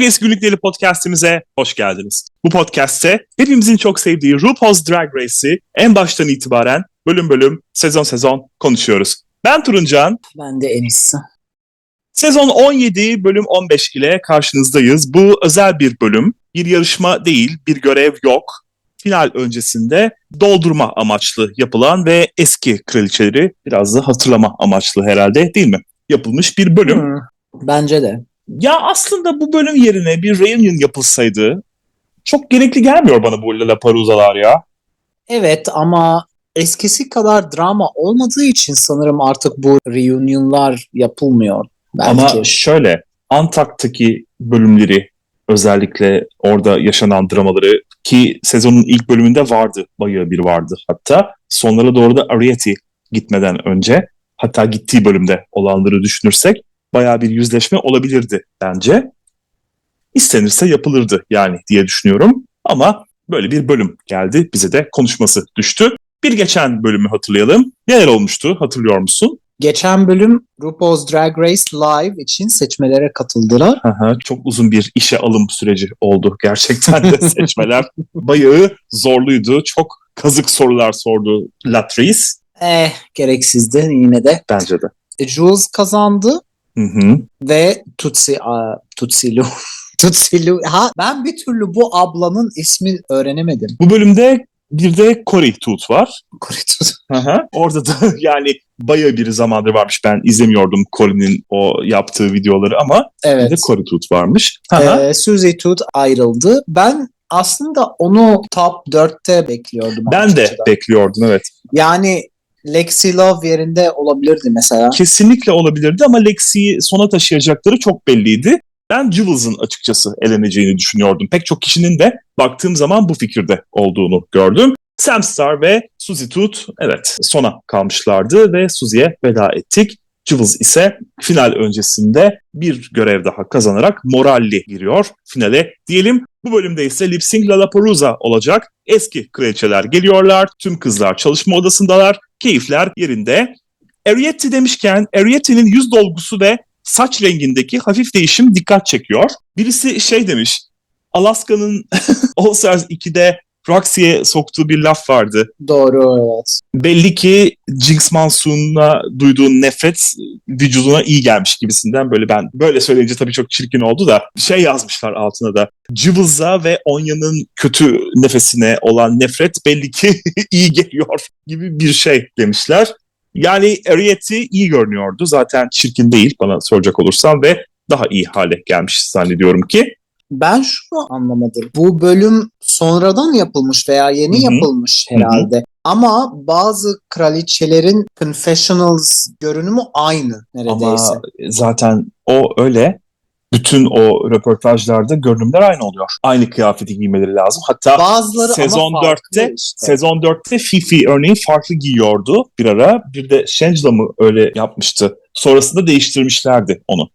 Race Günlükleri podcastimize hoş geldiniz. Bu podcast'te hepimizin çok sevdiği RuPaul's Drag Race'i en baştan itibaren bölüm bölüm, sezon sezon konuşuyoruz. Ben Turuncan, Ben de Enis. sezon 17 bölüm 15 ile karşınızdayız. Bu özel bir bölüm, bir yarışma değil, bir görev yok. Final öncesinde doldurma amaçlı yapılan ve eski kraliçeleri biraz da hatırlama amaçlı herhalde değil mi? Yapılmış bir bölüm. Hı, Bence de. Ya aslında bu bölüm yerine bir reunion yapılsaydı çok gerekli gelmiyor bana bu Lollapalooza'lar ya. Evet ama eskisi kadar drama olmadığı için sanırım artık bu reunionlar yapılmıyor. Belki. Ama şöyle Antak'taki bölümleri özellikle orada yaşanan dramaları ki sezonun ilk bölümünde vardı. Bayağı bir vardı hatta. Sonlara doğru da Arieti gitmeden önce hatta gittiği bölümde olanları düşünürsek bayağı bir yüzleşme olabilirdi bence. İstenirse yapılırdı yani diye düşünüyorum. Ama böyle bir bölüm geldi. Bize de konuşması düştü. Bir geçen bölümü hatırlayalım. Neler olmuştu hatırlıyor musun? Geçen bölüm RuPaul's Drag Race Live için seçmelere katıldılar. Aha, çok uzun bir işe alım süreci oldu gerçekten de seçmeler. Bayağı zorluydu. Çok kazık sorular sordu Latrice. Eh gereksizdi yine de. Bence de. E, Jules kazandı Hı hı. ve Tutsi, aa, Tutsi Lu. Tutsi Lu. Ha, ben bir türlü bu ablanın ismi öğrenemedim. Bu bölümde bir de Corey Tooth var. Koritut. Aha. Orada da yani bayağı bir zamandır varmış. Ben izlemiyordum Corey'nin o yaptığı videoları ama bir Evet. de Corey Tooth varmış. Aha. Ee, Suzy Tooth ayrıldı. Ben aslında onu top 4'te bekliyordum. ben de bekliyordum evet. Yani Lexi Love yerinde olabilirdi mesela. Kesinlikle olabilirdi ama Lexi'yi sona taşıyacakları çok belliydi. Ben Jewels'ın açıkçası eleneceğini düşünüyordum. Pek çok kişinin de baktığım zaman bu fikirde olduğunu gördüm. Sam Star ve Suzy Tooth evet sona kalmışlardı ve Suzy'ye veda ettik. Jewels ise final öncesinde bir görev daha kazanarak moralli giriyor finale diyelim. Bu bölümde ise Lip Sync Lollapalooza olacak. Eski kraliçeler geliyorlar. Tüm kızlar çalışma odasındalar. Keyifler yerinde. Arietti demişken Arietti'nin yüz dolgusu ve saç rengindeki hafif değişim dikkat çekiyor. Birisi şey demiş. Alaska'nın All Stars 2'de Roxy'ye soktuğu bir laf vardı. Doğru evet. Belli ki Jinx Monsoon'a duyduğun nefret vücuduna iyi gelmiş gibisinden böyle ben böyle söyleyince tabii çok çirkin oldu da şey yazmışlar altına da Jewels'a ve Onya'nın kötü nefesine olan nefret belli ki iyi geliyor gibi bir şey demişler. Yani Arietti iyi görünüyordu. Zaten çirkin değil bana soracak olursan ve daha iyi hale gelmiş zannediyorum ki. Ben şunu anlamadım. Bu bölüm sonradan yapılmış veya yeni Hı hı. yapılmış herhalde. Ama bazı kraliçelerin confessionals görünümü aynı neredeyse. Ama zaten o öyle. Bütün o röportajlarda görünümler aynı oluyor. Aynı kıyafeti giymeleri lazım. Hatta Bazıları sezon ama farklı 4'te işte. sezon 4'te Fifi örneğin farklı giyiyordu bir ara. Bir de Shangela mı öyle yapmıştı. Sonrasında değiştirmişlerdi onu.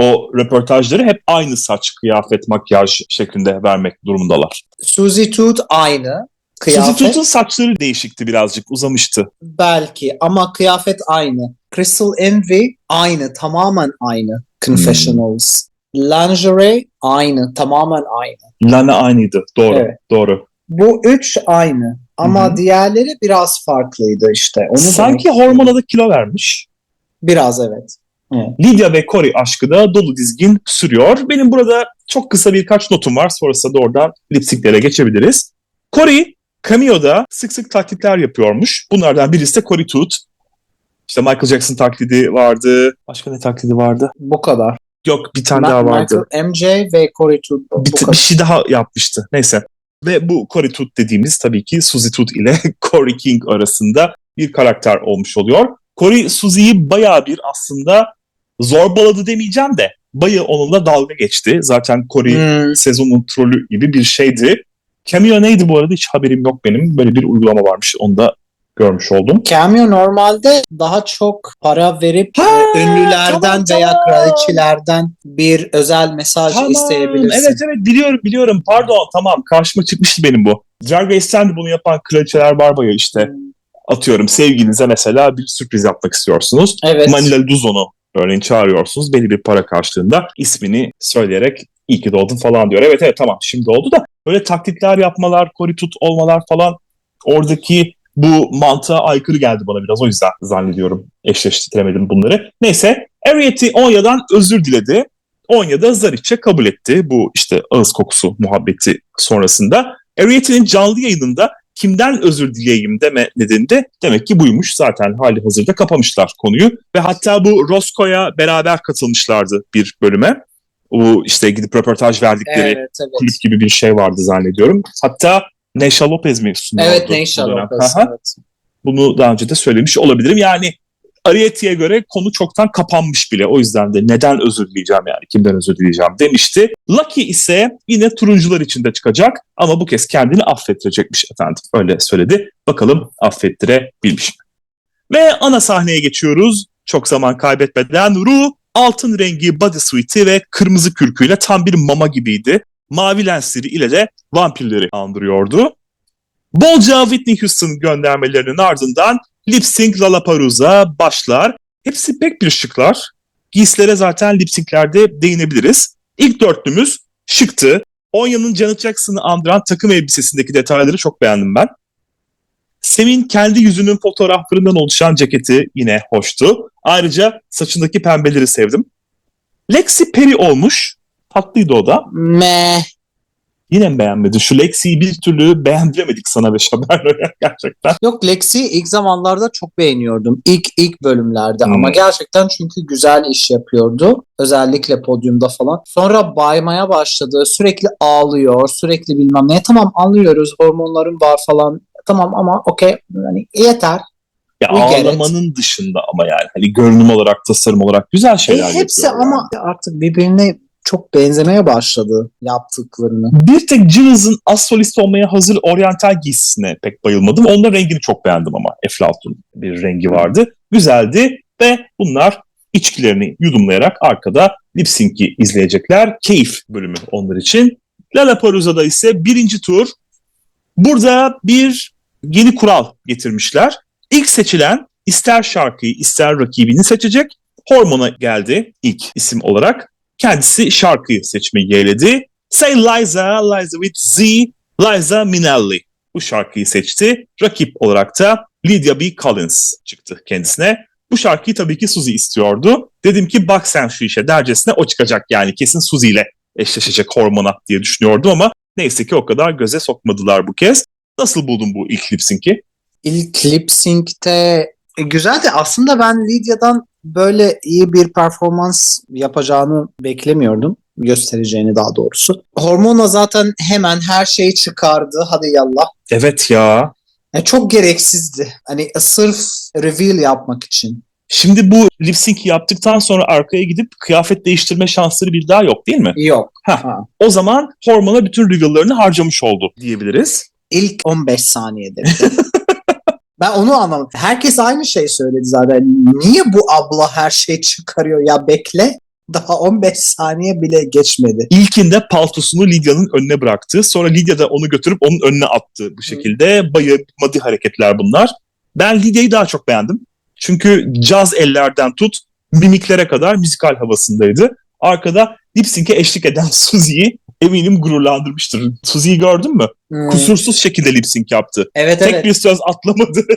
O röportajları hep aynı saç, kıyafet, makyaj şeklinde vermek durumundalar. Suzy Tooth aynı. Suzy Kıyafet Tooth'un saçları değişikti birazcık, uzamıştı. belki ama kıyafet aynı. Crystal Envy aynı, tamamen aynı. Confessionals. Lingerie aynı, tamamen aynı. Lana aynıydı, doğru, Evet. doğru. Bu üç aynı. Ama Hı hı. diğerleri biraz farklıydı işte. Onu Sanki demek istiyorum. hormona da kilo vermiş. Biraz evet. Lydia ve Corey aşkı da dolu dizgin sürüyor. Benim burada çok kısa birkaç notum var. Sonrasında da oradan lipsticklere geçebiliriz. Corey, cameo'da sık sık taklitler yapıyormuş. Bunlardan birisi de Corey Tooth. İşte Michael Jackson taklidi vardı. Başka ne taklidi vardı? Bu kadar. Yok bir tane Ma- daha vardı. Michael MJ ve Corey Tooth. Bir, kadar. bir şey daha yapmıştı. Neyse. Ve bu Corey Tooth dediğimiz tabii ki Suzy Tooth ile Corey King arasında bir karakter olmuş oluyor. Corey Suzy'yi bayağı bir aslında zorbaladı demeyeceğim de bayağı onunla dalga geçti. Zaten Corey Hmm, sezonun trolü gibi bir şeydi. Cameo neydi bu arada hiç haberim yok benim. Böyle bir uygulama varmış onu da görmüş oldum. Cameo normalde daha çok para verip Ha, ünlülerden tamam, veya tamam. kraliçelerden bir özel mesaj isteyebilirsin. Evet evet biliyorum biliyorum pardon tamam karşıma çıkmıştı benim bu. Drag Race'ten de bunu yapan kraliçeler var bayağı işte. Atıyorum sevgilinize mesela bir sürpriz yapmak istiyorsunuz. Evet. Manila Luzon'u örneğin çağırıyorsunuz belli bir para karşılığında ismini söyleyerek İyi ki doğdun falan diyor. Evet evet tamam şimdi oldu da böyle taklitler yapmalar, koritut olmalar falan oradaki bu mantığa aykırı geldi bana biraz. O yüzden zannediyorum eşleştiremedim bunları. Neyse Ariet'i Onya'dan özür diledi. Onya da Zaric'e kabul etti bu işte ağız kokusu muhabbeti sonrasında. Ariet'in canlı yayınında kimden özür dileyeyim deme nedeni de demek ki buymuş. Zaten hali hazırda kapamışlar konuyu. Ve hatta bu Roscoe'ya beraber katılmışlardı bir bölüme. Bu işte gidip röportaj verdikleri Evet evet. kulüp gibi bir şey vardı zannediyorum. Hatta Neşa Lopez mi sunuyordu? Evet Neşa? Lopez. Evet. Bunu daha önce de söylemiş olabilirim. Yani Arieti'ye göre konu çoktan kapanmış bile. O yüzden de neden özür dileyeceğim yani kimden özür dileyeceğim demişti. Lucky ise yine turuncular içinde çıkacak ama bu kez kendini affettirecekmiş efendim. Öyle söyledi. Bakalım affettirebilmiş mi? Ve ana sahneye geçiyoruz. Çok zaman kaybetmeden Ru altın rengi bodysuit'i ve kırmızı kürküyle tam bir mama gibiydi. Mavi lensleri ile de vampirleri andırıyordu. Bolca Whitney Houston göndermelerinin ardından Lip Sync Lollapalooza başlar. Hepsi pek bir şıklar. Giysilere zaten lip sync'lerde değinebiliriz. İlk dörtlümüz şıktı. Onya'nın Janet Jackson'ı andıran takım elbisesindeki detayları çok beğendim ben. Sem'in kendi yüzünün fotoğraflarından oluşan ceketi yine hoştu. Ayrıca saçındaki pembeleri sevdim. Lexi Perry olmuş. Tatlıydı o da. Meh. Yine beğenmedin? Şu Lexi'yi bir türlü beğendiremedik sana ve Şaberno'ya gerçekten. Yok Lexi'yi ilk zamanlarda çok beğeniyordum. İlk ilk bölümlerde Hmm. ama gerçekten çünkü güzel iş yapıyordu. Özellikle podyumda falan. Sonra baymaya başladı. Sürekli ağlıyor. Sürekli bilmem ne. Tamam anlıyoruz. Hormonların var falan. Tamam ama okey. Yani yeter. Ya We ağlamanın dışında ama yani hani görünüm olarak, tasarım olarak güzel E, şeyler hepsi yapıyor. yani. ama artık birbirine çok benzemeye başladı yaptıklarını. Bir tek Gilles'ın az olmaya hazır oryantal giysisine pek bayılmadım. Onun rengini çok beğendim ama. Eflatun bir rengi vardı. Güzeldi ve bunlar içkilerini yudumlayarak arkada lip sync'i izleyecekler. Keyif bölümü onlar için. Lollapalooza'da ise birinci tur. Burada bir yeni kural getirmişler. İlk seçilen ister şarkıyı ister rakibini seçecek. Hormona geldi ilk isim olarak. Kendisi şarkıyı seçmeyi yeğledi. Say Liza, Liza with Z, Liza Minnelli. Bu şarkıyı seçti. Rakip olarak da Lydia B. Collins çıktı kendisine. Bu şarkıyı tabii ki Suzy istiyordu. Dedim ki bak sen şu işe dercesine o çıkacak yani kesin Suzy ile eşleşecek hormona diye düşünüyordum ama neyse ki o kadar göze sokmadılar bu kez. Nasıl buldun bu ilk lip? İlk lip e, güzeldi. Aslında ben Lydia'dan böyle iyi bir performans yapacağını beklemiyordum. Göstereceğini daha doğrusu. Hormona zaten hemen her şeyi çıkardı. Hadi yallah. Evet ya. Yani çok gereksizdi. Hani sırf reveal yapmak için. Şimdi bu lip sync'i yaptıktan sonra arkaya gidip kıyafet değiştirme şansları bir daha yok değil mi? Yok. Heh. Ha. O zaman hormona bütün reveal'larını harcamış oldu diyebiliriz. İlk 15 saniyede. ben onu anlamadım. Herkes aynı şey söyledi zaten. Niye bu abla her şeyi çıkarıyor ya bekle. Daha 15 saniye bile geçmedi. İlkinde paltosunu Lydia'nın önüne bıraktı. Sonra Lydia da onu götürüp onun önüne attı bu şekilde. Bayı madi hareketler bunlar. Ben Lydia'yı daha çok beğendim. Çünkü caz ellerden tut mimiklere kadar müzikal havasındaydı. Arkada lip sync'e eşlik eden Suzy'yi eminim gururlandırmıştır. Suzy'yi gördün mü? Hmm. Kusursuz şekilde lip sync yaptı. Evet Tek evet. bir söz atlamadı.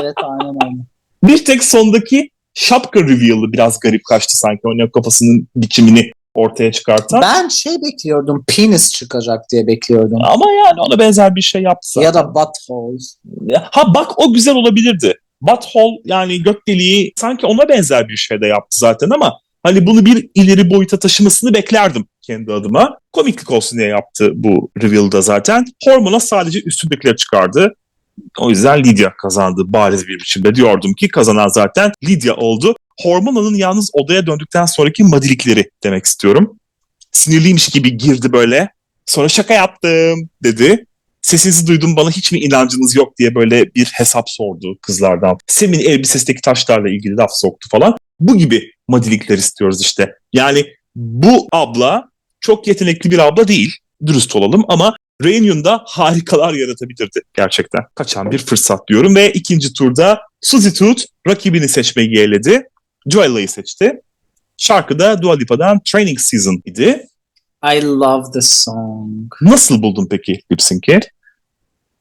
Evet aynen aynen. Bir tek sondaki şapka reveal'ı biraz garip kaçtı sanki. Onun kafasının biçimini ortaya çıkartan. Ben şey bekliyordum. Penis çıkacak diye bekliyordum. Ama yani ona benzer bir şey zaten. Ya da buttholes. Ha bak o güzel olabilirdi. Butthole yani gök deliği sanki ona benzer bir şey de yaptı zaten ama hani bunu bir ileri boyuta taşımasını beklerdim kendi adıma. Komiklik olsun diye yaptı bu reveal'da zaten. Hormona sadece üstündekileri çıkardı. O yüzden Lydia kazandı bariz bir biçimde. Diyordum ki kazanan zaten Lydia oldu. Hormona'nın yalnız odaya döndükten sonraki madilikleri demek istiyorum. Sinirliymiş gibi girdi böyle. Sonra şaka yaptım dedi. Sesinizi duydum bana hiç mi inancınız yok diye böyle bir hesap sordu kızlardan. Sem'in elbisesindeki taşlarla ilgili laf soktu falan. Bu gibi madilikler istiyoruz işte. Yani bu abla çok yetenekli bir abla değil. Dürüst olalım ama Reunion'da harikalar yaratabilirdi gerçekten. Kaçan bir fırsat diyorum ve ikinci turda Suzy Tooth rakibini seçmeyi yeğledi. Joella'yı seçti. Şarkı da Dua Lipa'dan Training Season idi. I love the song. Nasıl buldun peki lip sync'i?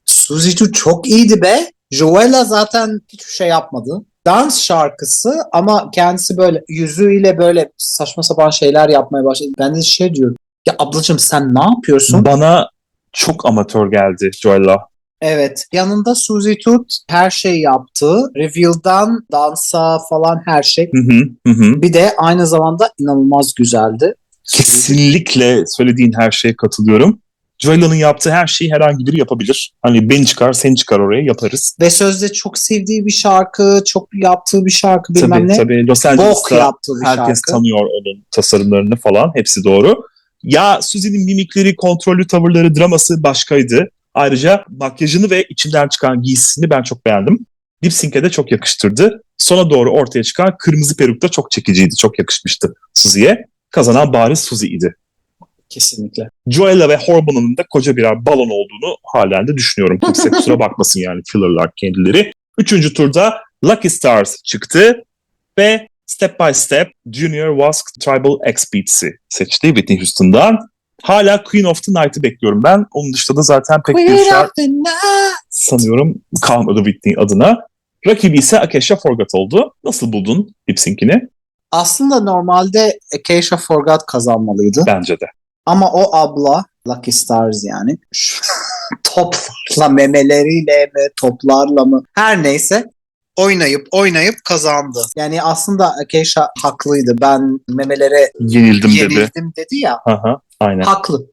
Suzy çok iyiydi be. Joella zaten hiçbir şey yapmadı. Dans şarkısı ama kendisi böyle yüzüyle böyle saçma sapan şeyler yapmaya başladı. Ben de şey diyorum. Ya ablacığım sen ne yapıyorsun? Bana çok amatör geldi Joella. Evet. Yanında Suzy Tooth her şey yaptı. Reveal'dan dansa falan her şey. Hı, hı hı. Bir de aynı zamanda inanılmaz güzeldi. Kesinlikle söylediğin her şeye katılıyorum. Joella'nın yaptığı her şeyi herhangi biri yapabilir. Hani beni çıkar, seni çıkar oraya yaparız. Ve sözde çok sevdiği bir şarkı, çok yaptığı bir şarkı bilmem Tabii ne. tabii Los Angeles'ta yaptığı bir herkes şarkı. tanıyor onun tasarımlarını falan. Hepsi doğru. Ya Suzy'nin mimikleri, kontrollü tavırları, draması başkaydı. Ayrıca makyajını ve içinden çıkan giysisini ben çok beğendim. Lip sync'e de çok yakıştırdı. Sona doğru ortaya çıkan kırmızı peruk da çok çekiciydi, çok yakışmıştı Suzy'ye. Kazanan bariz Suzy idi. Kesinlikle. Joella ve Hormon'un da koca birer balon olduğunu halen de düşünüyorum. Kimse kusura bakmasın yani fillerlar kendileri. Üçüncü turda Lucky Stars çıktı ve Step by Step Junior Wask Tribal X Beats'i seçti Whitney Houston'dan. Hala Queen of the Night'ı bekliyorum ben. Onun dışında da zaten pek bir şarkı sanıyorum kalmadı Whitney adına. Rakibi ise Akesha Forgot oldu. Nasıl buldun lip? Aslında normalde Keisha Forgot kazanmalıydı. Bence de. Ama o abla Lucky Stars yani toplarla memeleriyle mi toplarla mı her neyse oynayıp oynayıp kazandı. Yani aslında Keisha haklıydı. Ben memelere Yenildim dedi. yenildim dedi ya. Aha, aynen. Haklı.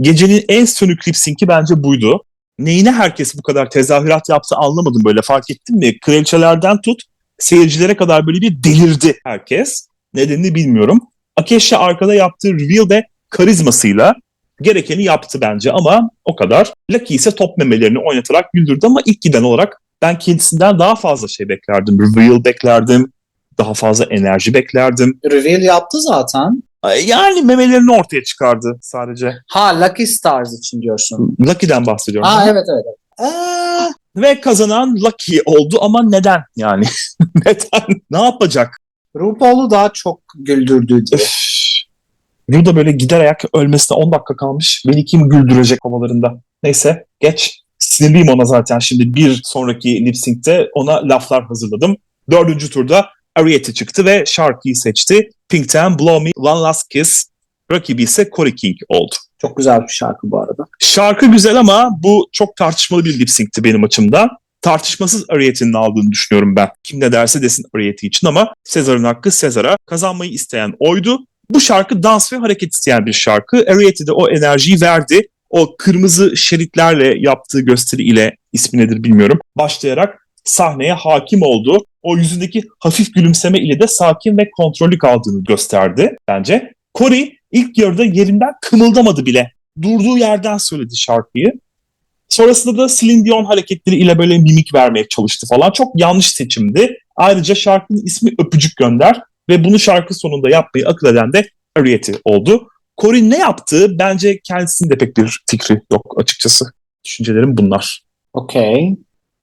Gecenin en sönük lip sync'i bence buydu. Neyine herkes bu kadar tezahürat yaptı anlamadım böyle fark ettin mi? Kraliçelerden tut seyircilere kadar böyle bir delirdi herkes. Nedenini bilmiyorum. Akesha arkada yaptığı reveal de karizmasıyla gerekeni yaptı bence ama o kadar. Lucky ise top memelerini oynatarak güldürdü ama ilk giden olarak ben kendisinden daha fazla şey beklerdim. Reveal beklerdim. Daha fazla enerji beklerdim. Reveal yaptı zaten. Yani memelerini ortaya çıkardı sadece. Ha Lucky Stars için diyorsun. Lucky'den bahsediyorum. Ha evet evet. evet. Ve kazanan Lucky oldu ama neden yani? neden? Ne yapacak? RuPaul'u daha çok güldürdü diye. Öf. Burada böyle gider ayak ölmesine 10 dakika kalmış. Beni kim güldürecek havalarında. Neyse geç. Sinirliyim ona zaten. Şimdi bir sonraki lip sync'te ona laflar hazırladım. Dördüncü turda Ariete çıktı ve şarkıyı seçti. Pink'ten Blow Me One Last Kiss. Rakibi ise Corey King oldu. Çok güzel bir şarkı bu arada. Şarkı güzel ama bu çok tartışmalı bir lip sync'ti benim açımdan. Tartışmasız Ariet'in aldığını düşünüyorum ben. Kim ne derse desin Ariet'i için ama Sezar'ın hakkı Sezar'a. Kazanmayı isteyen oydu. Bu şarkı dans ve hareket isteyen bir şarkı. Ariet'i de o enerjiyi verdi. O kırmızı şeritlerle yaptığı gösteri ile ismi nedir bilmiyorum. Başlayarak sahneye hakim oldu. O yüzündeki hafif gülümseme ile de sakin ve kontrollü kaldığını gösterdi bence. Corey ilk yarıda yerinden kımıldamadı bile durduğu yerden söyledi şarkıyı. Sonrasında da Celine Dion hareketleri ile böyle mimik vermeye çalıştı falan. Çok yanlış seçimdi. Ayrıca şarkının ismi Öpücük Gönder ve bunu şarkı sonunda yapmayı akıl eden de Ariete oldu. Corey ne yaptı? Bence kendisinin de pek bir fikri yok açıkçası. Düşüncelerim bunlar. Okey.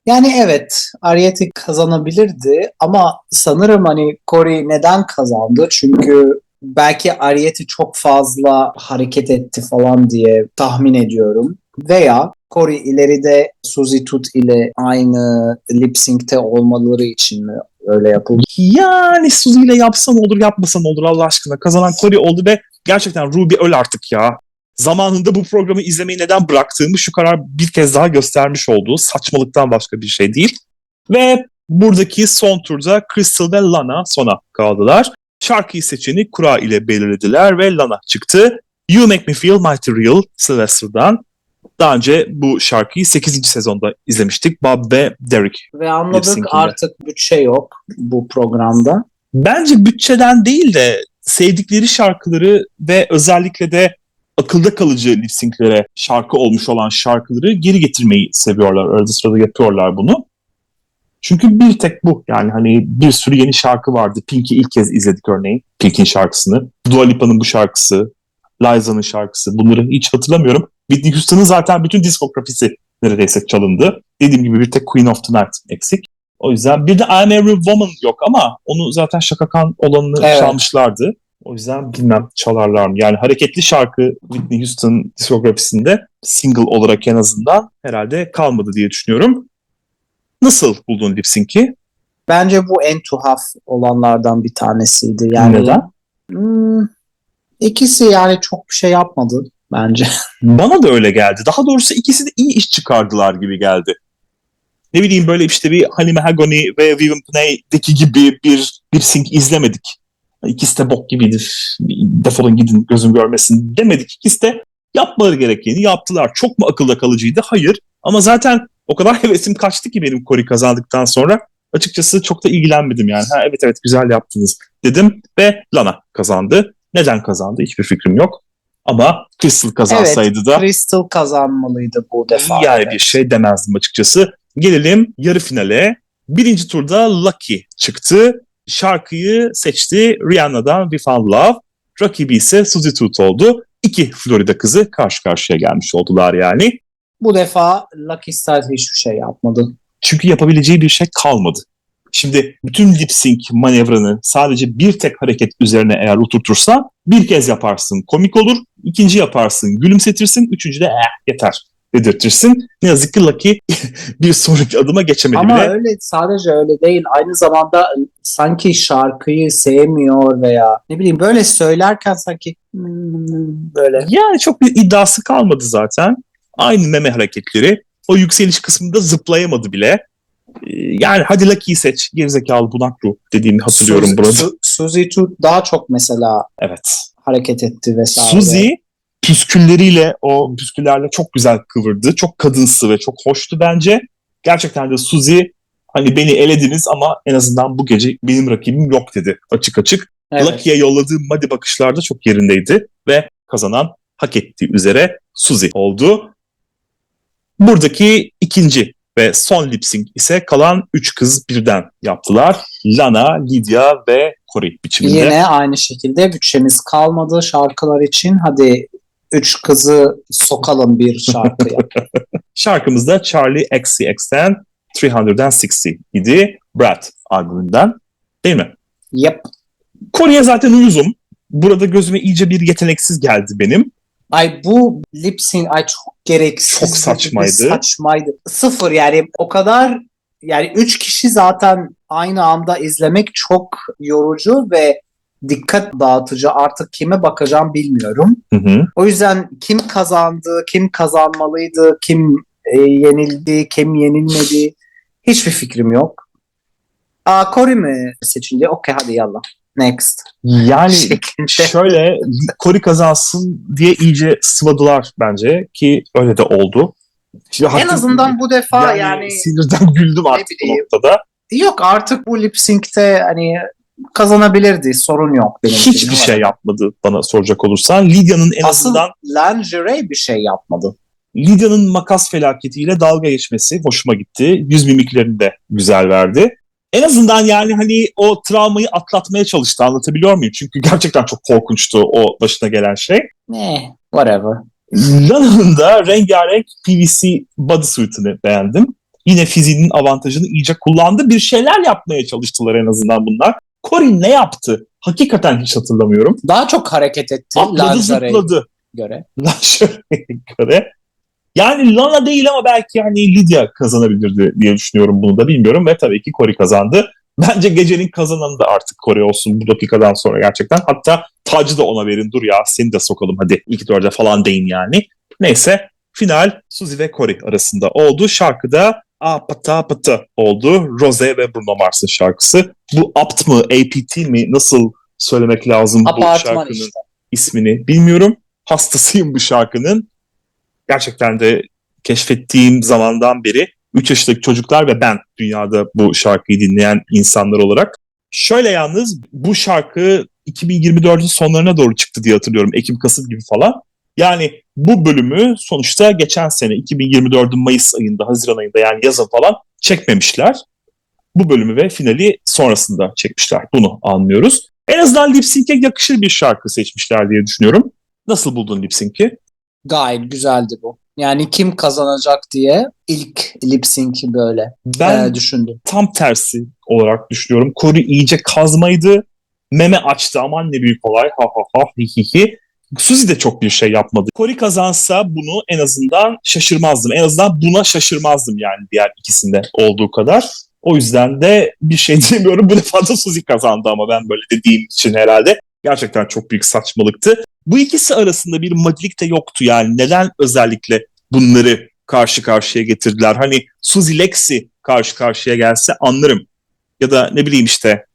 Yani evet Ariete kazanabilirdi ama sanırım hani Corey neden kazandı? Çünkü belki Ariete çok fazla hareket etti falan diye tahmin ediyorum. Veya Corey ileride Suzy Tut ile aynı lip sync'te olmaları için mi öyle yapıldı? Yani Suzy ile yapsan olur yapmasan olur Allah aşkına. Kazanan Corey oldu ve gerçekten Ruby öl artık ya. Zamanında bu programı izlemeyi neden bıraktığımı şu karar bir kez daha göstermiş olduğu saçmalıktan başka bir şey değil. Ve buradaki son turda Crystal ve Lana sona kaldılar. Şarkıyı seçeni kura ile belirlediler ve Lana çıktı. You Make Me Feel Mighty Real Sylvester'dan. Daha önce bu şarkıyı 8. sezonda izlemiştik. Bob ve Derek Ve anladık artık bütçe yok bu programda. bence bütçeden değil de sevdikleri şarkıları ve özellikle de akılda kalıcı lip sync'lere şarkı olmuş olan şarkıları geri getirmeyi seviyorlar. Arada sırada yapıyorlar bunu. Çünkü bir tek bu. Yani hani bir sürü yeni şarkı vardı. Pink'i ilk kez izledik örneğin. Pink'in şarkısını. Dua Lipa'nın bu şarkısı. Liza'nın şarkısı. Bunları hiç hatırlamıyorum. Whitney Houston'ın zaten bütün diskografisi neredeyse çalındı. Dediğim gibi bir tek Queen of the Night eksik. O yüzden bir de I'm Every Woman yok ama onu zaten Şaka Khan olanını Evet. çalmışlardı. O yüzden bilmem çalarlar mı? Yani hareketli şarkı Whitney Houston diskografisinde single olarak en azından herhalde kalmadı diye düşünüyorum. Nasıl buldun lip sync'i? Bence bu en tuhaf olanlardan bir tanesiydi. Yani Neden? Hmm, ikisi yani çok bir şey yapmadı bence. Bana da öyle geldi. Daha doğrusu ikisi de iyi iş çıkardılar gibi geldi. Ne bileyim böyle işte bir Honey Mahogany ve Vivian Play'deki gibi bir sync izlemedik. İkisi de bok gibiydi. Defolun gidin gözüm görmesin demedik. İkisi de yapmaları gerekeni yaptılar. Çok mu akılda kalıcıydı? Hayır. Ama zaten o kadar hevesim kaçtı ki benim Cory kazandıktan sonra açıkçası çok da ilgilenmedim yani. Ha, evet evet güzel yaptınız dedim ve Lana kazandı. Neden kazandı hiçbir fikrim yok. Ama Crystal kazansaydı da Crystal kazanmalıydı bu defa. yani evet. bir şey demezdim açıkçası. Gelelim yarı finale. Birinci turda Lucky çıktı. Şarkıyı seçti Rihanna'dan We Found Love. Rakibi ise Suzy Tooth oldu. İki Florida kızı karşı karşıya gelmiş oldular yani. Bu defa Lucky Star hiçbir şey yapmadı. Çünkü yapabileceği bir şey kalmadı. Şimdi bütün lip sync manevranı sadece bir tek hareket üzerine eğer oturtursan bir kez yaparsın komik olur, ikinci yaparsın gülümsetirsin, üçüncü de eh, yeter dedirtirsin. Ne yazık ki Lucky bir sonraki adıma geçemedi Ama bile. öyle sadece öyle değil. Aynı zamanda sanki şarkıyı sevmiyor veya ne bileyim böyle söylerken sanki hmm, böyle Yani çok bir iddiası kalmadı zaten. Aynı meme hareketleri. O yükseliş kısmında zıplayamadı bile. Ee, Yani hadi Lucky'yi seç. Gerizekalı bunak ruh dediğimi hatırlıyorum Suzy- burada. Su- Suzy Tooth daha çok mesela Evet. hareket etti vesaire. Suzy püskülleriyle o püsküllerle çok güzel kıvırdı. Çok kadınsı ve çok hoştu bence. Gerçekten de Suzy hani beni elediniz ama en azından bu gece benim rakibim yok dedi açık açık. Evet. Lucky'ye yolladığı madi bakışlar da çok yerindeydi ve kazanan hak ettiği üzere Suzy oldu. Buradaki ikinci ve son lip sync ise kalan üç kız birden yaptılar. Lana, Lydia ve Cory biçiminde. Yine aynı şekilde bütçemiz kalmadı şarkılar için. Hadi üç kızı sokalım bir şarkıya. Şarkımız da Charlie XCX'ten 360 idi. Brad albümünden. Değil mi? yep. Cory'e zaten uyuzum. Burada gözüme iyice bir yeteneksiz geldi benim. Ay bu lip sync ay çok gereksiz. Çok saçmaydı. Saçmaydı. Sıfır yani o kadar yani üç kişi zaten aynı anda izlemek çok yorucu ve dikkat dağıtıcı. Artık kime bakacağım bilmiyorum. Hı hı. O yüzden kim kazandı, kim kazanmalıydı, kim e, yenildi, kim yenilmedi hiçbir fikrim yok. Aa Cory mi seçildi? Okey hadi yallah. Next. Yani Şeklinde. şöyle Cory kazansın diye iyice sıvadılar bence ki öyle de oldu. Şimdi En azından bu defa yani, sinirden güldüm artık bu noktada. yok artık bu lip sync'te hani kazanabilirdi. Sorun yok benim. Hiçbir şey yapmadı bana soracak olursan. Lydia'nın en Asıl azından lingerie bir şey yapmadı. Lydia'nın makas felaketiyle dalga geçmesi hoşuma gitti. Yüz mimiklerini de güzel verdi. En azından yani hani o travmayı atlatmaya çalıştı anlatabiliyor muyum? Çünkü gerçekten çok korkunçtu o başına gelen şey. Ne, whatever. Lana'nın rengarenk PVC bodysuit'ini beğendim. Yine fiziğinin avantajını iyice kullandı. Bir şeyler yapmaya çalıştılar en azından bunlar. Cory ne yaptı? Hakikaten hiç hatırlamıyorum. Daha çok hareket etti Atladı zıpladı. göre. Lingerie'ye göre. Yani Lana değil ama belki hani Lydia kazanabilirdi diye düşünüyorum bunu da bilmiyorum ve tabii ki Cory kazandı. Bence gecenin kazananı da artık Cory olsun bu dakikadan sonra gerçekten. Hatta tacı da ona verin dur ya seni de sokalım hadi ilk dörde falan deyin yani. Neyse final Suzy ve Cory arasında oldu. Şarkıda A Pata Pata oldu. Rose ve Bruno Mars'ın şarkısı. Bu apt mı, APT mi nasıl söylemek lazım bu Apartman şarkının işte. ismini bilmiyorum. Hastasıyım bu şarkının. Gerçekten de keşfettiğim zamandan beri 3 yaşındaki çocuklar ve ben dünyada bu şarkıyı dinleyen insanlar olarak. Şöyle yalnız bu şarkı 2024'ün sonlarına doğru çıktı diye hatırlıyorum. Ekim-Kasım gibi falan. Yani bu bölümü sonuçta geçen sene 2024'ün Mayıs ayında, Haziran ayında yani yazın falan çekmemişler. Bu bölümü ve finali sonrasında çekmişler. Bunu anlıyoruz. En azından lip yakışır bir şarkı seçmişler diye düşünüyorum. Nasıl buldun lip? Gayet güzeldi bu. Yani kim kazanacak diye ilk lip sync'i böyle Ben e, düşündüm. tam tersi olarak düşünüyorum. Cory iyice kazmaydı. meme açtı aman ne büyük olay ha ha ha hi hi hi. Suzy de çok bir şey yapmadı. Cory kazansa bunu en azından şaşırmazdım. En azından buna şaşırmazdım yani diğer ikisinde olduğu kadar. O yüzden de bir şey diyemiyorum. Bu defa da Suzy kazandı ama ben böyle dediğim için herhalde. Gerçekten çok büyük saçmalıktı. Bu ikisi arasında bir madilik de yoktu yani. Neden özellikle bunları karşı karşıya getirdiler? Hani Suzy Lexi karşı karşıya gelse anlarım. Ya da ne bileyim işte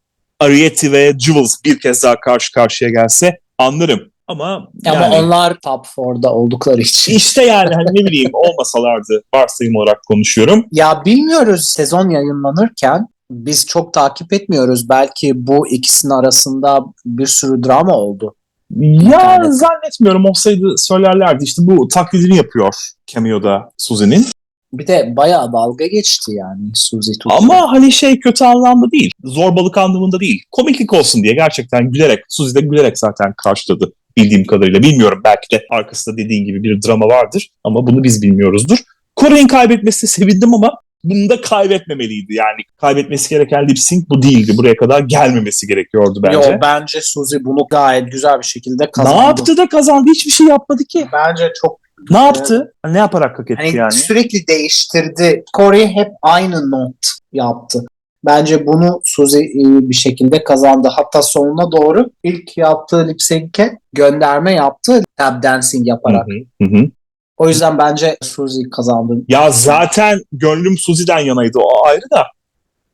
Arietti ve Jules bir kez daha karşı karşıya gelse anlarım. Ama Ama yani onlar top 4'da oldukları için. işte yani hani ne bileyim olmasalardı varsayım olarak konuşuyorum. Ya bilmiyoruz sezon yayınlanırken biz çok takip etmiyoruz. Belki bu ikisinin arasında bir sürü drama oldu. Ya Evet. zannetmiyorum olsaydı söylerlerdi. İşte bu taklidini yapıyor cameo'da Suzy'nin. Bir de bayağı dalga geçti yani Suzy tuttu. Ama hani şey kötü anlamda değil. Zorbalık anlamında değil. Komiklik olsun diye gerçekten gülerek. Suzy de gülerek zaten karşıladı bildiğim kadarıyla. Bilmiyorum belki de arkasında dediğin gibi bir drama vardır. Ama bunu biz bilmiyoruzdur. Kore'nin kaybetmesine sevindim ama bunu da kaybetmemeliydi. Yani kaybetmesi gereken lip sync bu değildi. Buraya kadar gelmemesi gerekiyordu bence. Yo, bence Suzy bunu gayet güzel bir şekilde kazandı. ne yaptı da kazandı? Hiçbir şey yapmadı ki. Bence çok Ne yaptı? Ne yaparak hak etti hani yani? sürekli değiştirdi. Corey hep aynı not yaptı. Bence bunu Suzy iyi bir şekilde kazandı. Hatta sonuna doğru ilk yaptığı lip sync'e gönderme yaptı tap dancing yaparak. Hı, hı hı. O yüzden bence Suzy kazandı. Ya zaten gönlüm Suzi'den yanaydı o ayrı da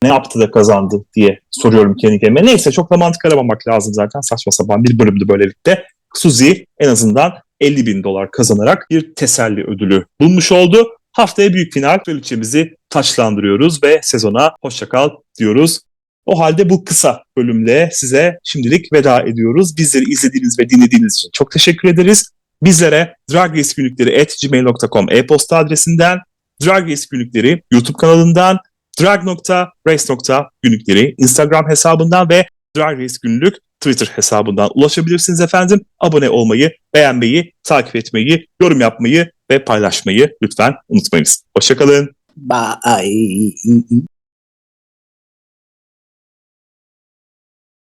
ne yaptı da kazandı diye soruyorum kendi kendime. Neyse çok da mantık aramamak lazım zaten saçma sapan bir bölümdü böylelikle. Suzi en azından 50 bin dolar kazanarak bir teselli ödülü bulmuş oldu. Haftaya büyük final kraliçemizi taçlandırıyoruz ve sezona hoşçakal diyoruz. O halde bu kısa bölümle size şimdilik veda ediyoruz. Bizleri izlediğiniz ve dinlediğiniz için çok teşekkür ederiz. Bizlere dragracegünlükleri.gmail.com e-posta adresinden, Drag Race YouTube kanalından, drag.race.günlükleri Instagram hesabından ve Drag Race Twitter hesabından ulaşabilirsiniz efendim. Abone olmayı, beğenmeyi, takip etmeyi, yorum yapmayı ve paylaşmayı lütfen unutmayınız. Hoşçakalın. Bye.